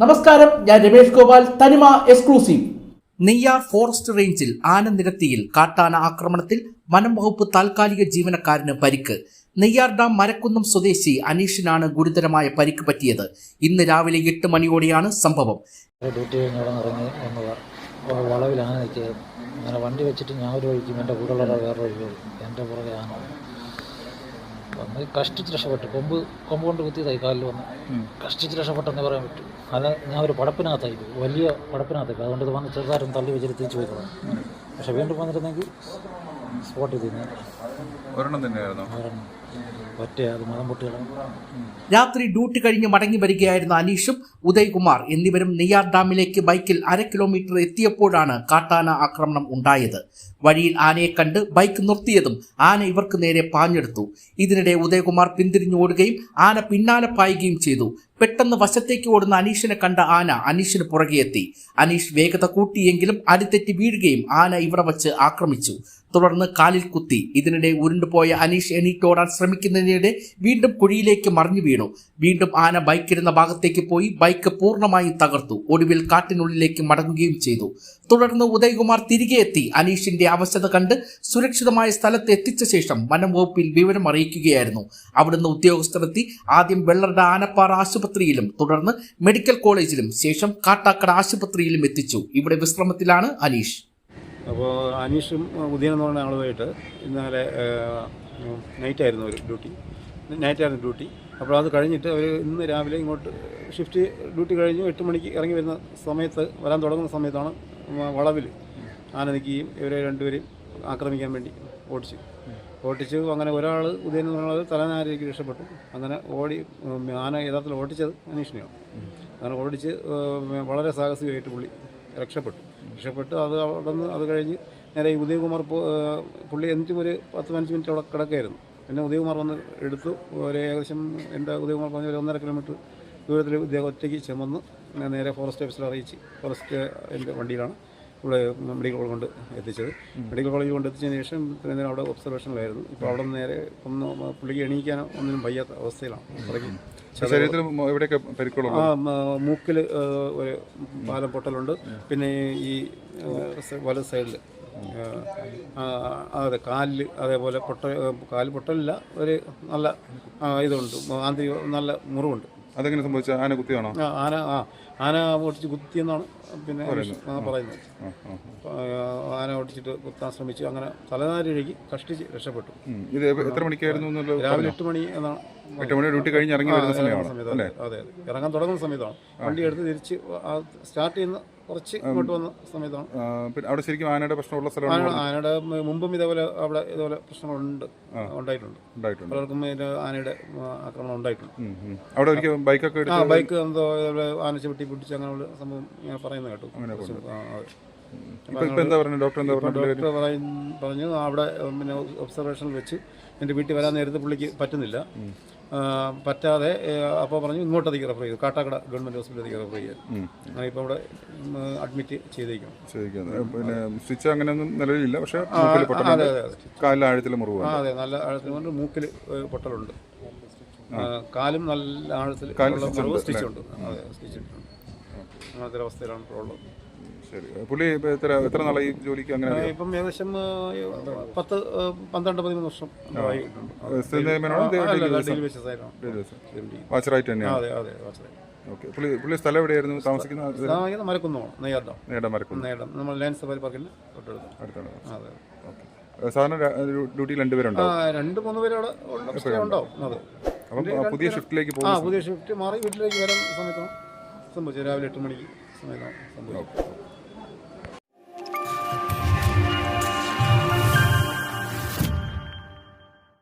നമസ്കാരം ഞാൻ രമേഷ് ഗോപാൽ തനിമ എക്സ്ക്ലൂസീവ് നെയ്യാർ ഫോറസ്റ്റ് റേഞ്ചിൽ ആനനിരത്തിയിൽ കാട്ടാന ആക്രമണത്തിൽ വനം വകുപ്പ് താൽക്കാലിക ജീവനക്കാരന് പരിക്ക്. നെയ്യാർ ഡാം മരക്കുന്നം സ്വദേശി അനീഷിനാണ് ഗുരുതരമായ പരിക്ക് പറ്റിയത്. ഇന്ന് രാവിലെ എട്ട് മണിയോടെയാണ് സംഭവം. ഡ്യൂട്ടി കഴിഞ്ഞ് അവിടെ ഇറങ്ങി വന്നതാണ് വളവിലാണ് നിൽക്കിയത് അങ്ങനെ വണ്ടി വെച്ചിട്ട് ഞാൻ ഒരു വഴിക്കും എന്റെ കൂടെ ഉള്ള വേറെ വഴി പോയി എന്റെ പുറകെ ആന വന്ന് കഷ്ടിച്ച് രക്ഷപ്പെട്ടു. കൊമ്പ് കൊമ്പ് കൊണ്ട് കുത്തിയതായി കാലിൽ വന്ന്. കഷ്ടിച്ച് രക്ഷപ്പെട്ടെന്ന് പറയാൻ പറ്റും. അല്ല ഞാൻ ഒരു പടപ്പിനകത്തായി വലിയ പടപ്പിനകത്തായി അതുകൊണ്ട് ഇത് വന്ന് ചെറുതായിട്ടും തള്ളി വെച്ചിട്ട് തിരിച്ചു പോയതാണ് പക്ഷെ വീണ്ടും വന്നിരുന്നെങ്കിൽ സ്പോട്ട് ചെയ്തിരുന്നു. ഒരെണ്ണം തന്നെയായിരുന്നു. ഒരെണ്ണം. ഒറ്റ അത് മതം പൊട്ടിയിടാം രാത്രി ഡ്യൂട്ടി കഴിഞ്ഞ് മടങ്ങി വരികയായിരുന്ന അനീഷും ഉദയ്കുമാർ എന്നിവരും നെയ്യാർ ഡാമിലേക്ക് ബൈക്കിൽ അര കിലോമീറ്റർ എത്തിയപ്പോഴാണ് കാട്ടാന ആക്രമണം ഉണ്ടായത്. വഴിയിൽ ആനയെ കണ്ട് ബൈക്ക് നിർത്തിയതും ആന ഇവർക്ക് നേരെ പാഞ്ഞെടുത്തു. ഇതിനിടെ ഉദയകുമാർ പിന്തിരിഞ്ഞു ഓടുകയും ആന പിന്നാലെ പായുകയും ചെയ്തു. പെട്ടെന്ന് വശത്തേക്ക് ഓടുന്ന അനീഷിനെ കണ്ട ആന അനീഷിന് പുറകെ എത്തി അനീഷ് വേഗത കൂട്ടിയെങ്കിലും അടിത്തെറ്റി വീഴുകയും ആന ഇവിടെ വച്ച് ആക്രമിച്ചു. തുടർന്ന് കാലിൽ കുത്തി. ഇതിനിടെ ഉരുണ്ടുപോയ അനീഷ് എണീറ്റോടാൻ ശ്രമിക്കുന്നതിനിടെ വീണ്ടും കുഴിയിലേക്ക് മറിഞ്ഞു വീണു. വീണ്ടും ആന ബൈക്കിരുന്ന ഭാഗത്തേക്ക് പോയി. ബൈക്ക് പൂർണമായും തകർത്തു. ഒടുവിൽ കാട്ടിനുള്ളിലേക്ക് മടങ്ങുകയും ചെയ്തു. തുടർന്ന് ഉദയകുമാർ തിരികെ എത്തി. അനീഷിന്റെ അവശത കണ്ട് സുരക്ഷിതമായ സ്ഥലത്ത് എത്തിച്ച ശേഷം വനം വകുപ്പിൽ വിവരം അറിയിക്കുകയായിരുന്നു അവിടുന്ന് ഉദ്യോഗസ്ഥരെത്തി. ആദ്യം വെള്ളറുടെ ആനപ്പാറ ആശുപത്രിയിലും തുടർന്ന് മെഡിക്കൽ കോളേജിലും ശേഷം കാട്ടാക്കട ആശുപത്രിയിലും എത്തിച്ചു. ഇവിടെ വിശ്രമത്തിലാണ് അനീഷ്. അപ്പോൾ അനീഷും ഉദയൻ എന്ന് പറഞ്ഞ ആളുമായിട്ട് ഇന്നലെ നൈറ്റായിരുന്നു ഒരു ഡ്യൂട്ടി. നൈറ്റ് ആയിരുന്നു ഡ്യൂട്ടി. അപ്പോൾ അത് കഴിഞ്ഞിട്ട് അവർ ഇന്ന് രാവിലെ ഇങ്ങോട്ട് ഷിഫ്റ്റ് ഡ്യൂട്ടി കഴിഞ്ഞ് എട്ട് മണിക്ക് ഇറങ്ങി വരുന്ന സമയത്ത് വരാൻ തുടങ്ങുന്ന സമയത്താണ് വളവിൽ ആന നിൽക്കുകയും ഇവരെ രണ്ടുപേരെയും ആക്രമിക്കാൻ വേണ്ടി ഓടിച്ചു. ഓടിച്ചു. അങ്ങനെ ഒരാൾ ഉദയൻ എന്നുള്ളത് തലനാരിക്ക് രക്ഷപ്പെട്ടു. അങ്ങനെ ഓടി ആന യഥാർത്ഥത്തിൽ ഓടിച്ചത് അനീഷിനെയാണ്. അങ്ങനെ ഓടിച്ച് വളരെ സാഹസികമായിട്ട് പുള്ളി രക്ഷപ്പെട്ടു. രക്ഷപ്പെട്ട് അത് അവിടെ നിന്ന് അത് കഴിഞ്ഞ് നേരെ ഈ ഉദയകുമാർ പുള്ളി എന്നിട്ടും ഒരു പത്ത് പതിനഞ്ച് മിനിറ്റ് അവിടെ കിടക്കായിരുന്നു. പിന്നെ ഉദയകുമാർ വന്ന് എടുത്തു. ഒരു ഏകദേശം എന്റെ ഉദയകുമാർ പറഞ്ഞ ഒരു ഒന്നര കിലോമീറ്റർ ദൂരത്തിൽ ഇദ്ദേഹം ഒറ്റയ്ക്ക് ചുമന്ന് ഞാൻ നേരെ ഫോറസ്റ്റ് ഓഫീസിൽ അറിയിച്ച്. ഫോറസ്റ്റ് എന്റെ വണ്ടിയിലാണ്. ഇവിടെ മെഡിക്കൽ കോളേജ് കൊണ്ട് എത്തിച്ചത്. മെഡിക്കൽ കോളേജ് കൊണ്ട് എത്തിച്ചതിന് ശേഷം ഇത്രയും അവിടെ ഒബ്സർവേഷനിലായിരുന്നു. ഇപ്പോൾ അവിടെ നിന്ന് നേരെ ഒന്ന് പുള്ളിക്ക് എണീക്കാനോ ഒന്നിനും വയ്യാത്ത അവസ്ഥയിലാണ്. പുറകെ ശരീരത്തിൽ എവിടെയൊക്കെ ആ മൂക്കിൽ ഒരു പാലം പൊട്ടലുണ്ട്. പിന്നെ ഈ വലത് സൈഡിൽ അതെ കാലിൽ അതേപോലെ പൊട്ട കാൽ പൊട്ടലില്ല. ഒരു നല്ല ഇതുണ്ട്. ആന്തരിക നല്ല മുറിവുണ്ട്. അതെങ്ങനെ സംഭവിച്ച? ആന കുത്തിയാണോ? ആ, ആന ആ ആന ഓടിച്ച് കുത്തിയെന്നാണ് പിന്നെ ആ, പറയുന്നത്. ആ, ആന ഓടിച്ചിട്ട് കുത്താൻ ശ്രമിച്ചു അങ്ങനെ തലനാരിഴകി കഷ്ടിച്ച് രക്ഷപ്പെട്ടു. ഉം. ഇത് എപ്പ- എത്ര മണിക്കായിരുന്നു എന്നുള്ളത് രാവിലെ എട്ട് മണി എന്നാണ് എട്ട് മണി ഡ്യൂട്ടി കഴിഞ്ഞ് ഇറങ്ങി വരുന്ന സമയമാണ് സമയത്താണ്. അതെ അതെ. ഇറങ്ങാൻ തുടങ്ങുന്ന സമയത്താണ്. വണ്ടി എടുത്ത് തിരിച്ച് സ്റ്റാർട്ട് ചെയ്യുന്ന കുറച്ച് ഇങ്ങോട്ട് വന്ന സമയത്താണ്. പിന്നെ അവിടെ ശരിക്കും ആനയുടെ പ്രശ്നമുള്ള സ്ഥലമാണ് ആന- ആനയുടെ മുമ്പും ഇതേപോലെ അവിടെ ഇതുപോലെ പ്രശ്നങ്ങളുണ്ട്. ഉണ്ടായിട്ടുണ്ട്. ഉണ്ടായിട്ടുണ്ട്. പലർക്കും ആനയുടെ ആക്രമണം ഉണ്ടായിട്ടുണ്ട്. അവിടെ ഒരിക്കൽ ബൈക്കൊക്കെ ആ ബൈക്ക് എന്തോ ഇതേപോലെ ആന ചവിട്ടി പിടിച്ച് അങ്ങനെയുള്ള സംഭവം ഇങ്ങനെ പറയുന്നത് കേട്ടു. എന്താ പറയുന്നത് ഡോക്ടർ എന്താ ഡോക്ടർ പറഞ്ഞു അവിടെ പിന്നെ ഒബ്സർവേഷനിൽ വെച്ച് എന്റെ വീട്ടിൽ വരാൻ നേരത്തെ പുള്ളിക്ക് പറ്റുന്നില്ല. പറ്റാതെ അപ്പോൾ പറഞ്ഞു ഇങ്ങോട്ടേക്ക് റെഫർ ചെയ്തു. കാട്ടാക്കട ഗവൺമെന്റ് ഹോസ്പിറ്റലിലേക്ക് റെഫർ ചെയ്യാൻ. അങ്ങനെ ഇപ്പോൾ അവിടെ അഡ്മിറ്റ് ചെയ്തേക്കും പിന്നെ സ്റ്റിച്ച് അങ്ങനെയൊന്നും നിലവിലില്ല. പക്ഷേ അതെ അതെ കാലിൽ ആഴത്തിൽ മുറിവ് അതെ നല്ല ആഴത്തിൽ കൊണ്ട് മൂക്കിൽ പൊട്ടലുണ്ട്. കാലും നല്ല ആഴത്തിൽ സ്റ്റിച്ചുണ്ട് അതെ സ്റ്റിച്ചിട്ടുണ്ട് അങ്ങനത്തെ ഒരു അവസ്ഥയിലാണ് ഇപ്പോൾ ഉള്ളത്. ശരി. പുള്ളി എത്ര എത്ര നാളായി ജോലിക്ക് അങ്ങനെ ഇപ്പം ഏകദേശം പത്ത് പന്ത്രണ്ട് പതിമൂന്ന് വർഷം വാച്ചറായിട്ട് തന്നെയാണ്? ഓക്കെ പുള്ളി പുള്ളി സ്ഥലം എവിടെയായിരുന്നു? താമസിക്കുന്ന താമസിക്കുന്ന മരക്കുന്നോണം നെയ്യാർഡാം നേടാൻ മരക്കുന്നു. നേടം നമ്മൾ ലയൻ സഫാരി പാർക്കിൽ തൊട്ടടുത്ത്. അടുത്താണ്. അതെ ഓക്കെ സാധാരണ ഡ്യൂട്ടി രണ്ടുപേരുണ്ടോ രണ്ട് മൂന്ന് പേര് അവിടെ ഉള്ള stay ഉണ്ടാവും. അതെ. അപ്പം പുതിയ ഷിഫ്റ്റിലേക്ക് ആ പോകും പുതിയ ഷിഫ്റ്റ് മാറി വീട്ടിലേക്ക് വരാൻ സമയത്താണ് സംഭവിച്ചത് രാവിലെ എട്ട് മണിക്ക് സമയത്താണ് സംഭവിച്ചത്